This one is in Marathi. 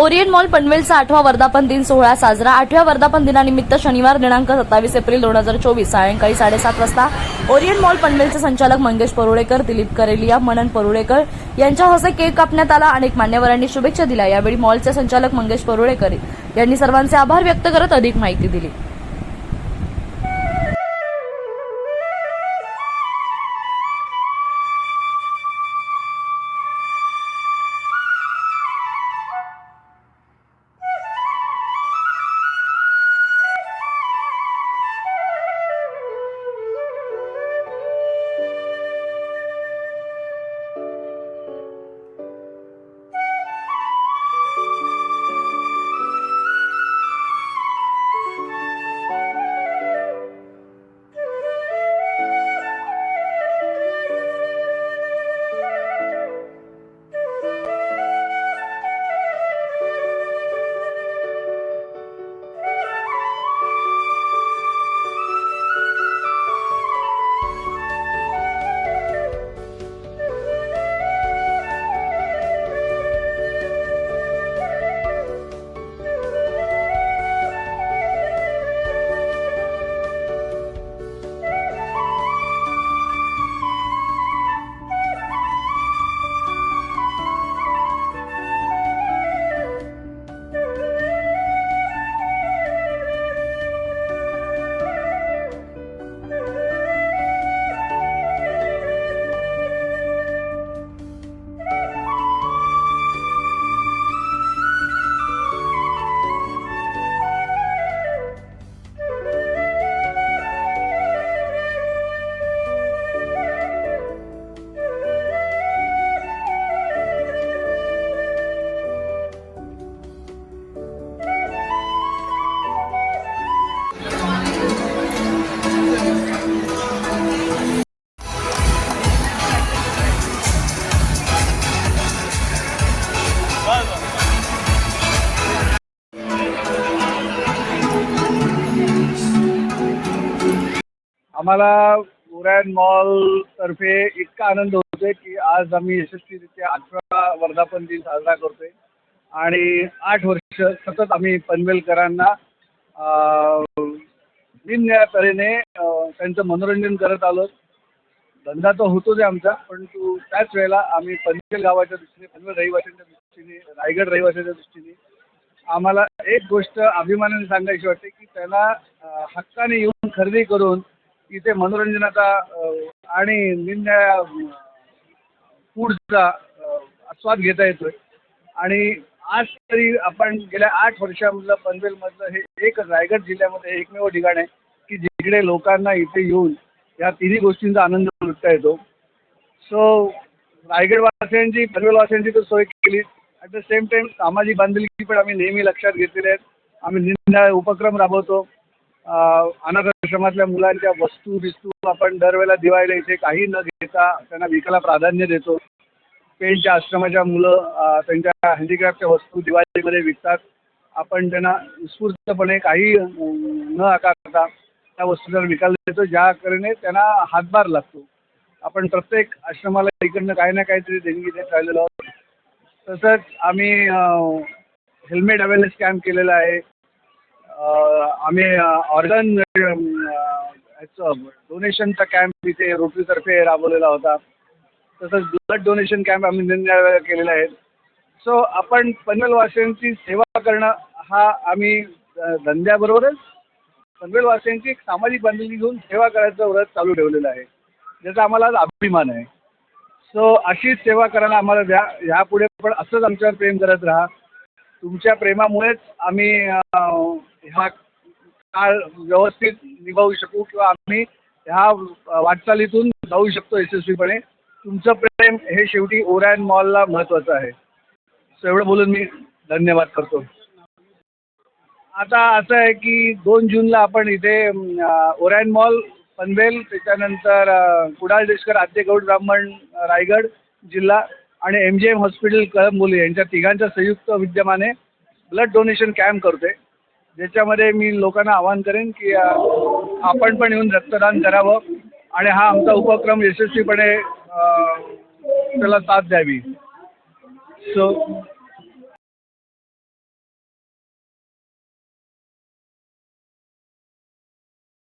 ओरिएंट मॉल पनवेलचा आठवा वर्धापन दिन सोहळा साजरा. आठव्या वर्धापन दिनानिमित्त शनिवार दिनांक सत्तावीस एप्रिल दोन हजार चोवीस सायंकाळी साडेसात वाजता ओरिएंट मॉल पनवेलचे संचालक मंगेश परुळेकर दिलीप करेलिया मनन परुळेकर यांच्या हस्ते केक कापण्यात आला. अनेक मान्यवरांनी शुभेच्छा दिल्या. यावेळी मॉलचे संचालक मंगेश परुळेकर यांनी सर्वांचे आभार व्यक्त करत अधिक माहिती दिली. आम्हाला उरण मॉलतर्फे इतका आनंद होतोय की आज आम्ही यशस्वीरित्या आठवा वर्धापन दिन साजरा करतोय. आणि आठ वर्ष सतत आम्ही पनवेलकरांना अं, तऱ्हेने त्यांचं मनोरंजन करत आलो. धंदा तर होतोच आहे आमचा परंतु त्याच वेळेला आम्ही पनवेल गावाच्या दृष्टीने पनवेल रहिवाशांच्या दृष्टीने रायगड रहिवाशांच्या दृष्टीने आम्हाला एक गोष्ट अभिमानाने सांगायची वाटते की त्याला हक्काने येऊन खरेदी करून इथे मनोरंजनाचा आणि निरनिळ्या फूडचा आस्वाद घेता येतोय. आणि आज तरी आपण गेल्या आठ वर्षामधलं पनवेलमधलं हे एक रायगड जिल्ह्यामध्ये एकमेव ठिकाण आहे की जिकडे लोकांना इथे येऊन या तिन्ही गोष्टींचा आनंद लुटता येतो. सो रायगडवासियांची पनवेलवासियांची तर सोय केली. ॲट द सेम टाईम सामाजिक बांधिलकी पण आम्ही नेहमी लक्षात घेतलेले आहेत. आम्ही निरनिराळे उपक्रम राबवतो. अनाथ आश्रमातल्या मुलांच्या वस्तू बिस्तू आपण दरवेळेला दिवाळीला इथे काही न घेता त्यांना विकायला प्राधान्य देतो. पेंटच्या आश्रमाच्या मुलं त्यांच्या हँडिक्राफ्टच्या वस्तू दिवाळीमध्ये विकतात. आपण त्यांना उत्स्फूर्तपणे काही न आकारता त्या वस्तू त्यांना विकायला देतो ज्याकरणे त्यांना हातभार लागतो. आपण प्रत्येक आश्रमाला इकडनं काही ना काहीतरी देणगी देत राहिलेलो आहोत. तसंच आम्ही हेल्मेट अवेअरनेस कॅम्प केलेला आहे. आम्ही ऑर्गन ह्याचं डोनेशनचा कॅम्प इथे रोटरीतर्फे राबवलेला होता. तसंच ब्लड डोनेशन कॅम्प आम्ही निरनिराळ्या वेळा केलेला आहे. सो आपण पनवेलवासियांची सेवा करणं हा आम्ही धंद्याबरोबरच पनवेलवासियांची एक सामाजिक बांधिलकी घेऊन सेवा करायचं व्रत चालू ठेवलेलं आहे. ज्याचा आम्हाला आज अभिमान आहे. सो अशीच सेवा करायला आम्हाला द्या. ह्यापुढे पण असंच आमच्यावर प्रेम करत राहा. तुमच्या प्रेमामुळेच आम्ही ह्या काळ व्यवस्थित निभावू शकू किंवा आम्ही ह्या वाटचालीतून जाऊ शकतो यशस्वीपणे. तुमचं प्रेम हे शेवटी ओरॅन मॉलला महत्त्वाचं आहे. सो एवढं बोलून मी धन्यवाद करतो. आता असं आहे की दोन जूनला आपण इथे ओरायन मॉल पनवेल त्याच्यानंतर कुडाळ देशकर आद्यगौड ब्राह्मण रायगड जिल्हा आणि M G M hospital Kalamboli यांच्या तिघांच्या संयुक्त विद्यमाने ब्लड डोनेशन कॅम्प करतोय. ज्याच्यामध्ये मी लोकांना आवाहन करेन की आपण पण येऊन रक्तदान करावं आणि हा आमचा उपक्रम यशस्वीपणे त्याला साथ द्यावी. सो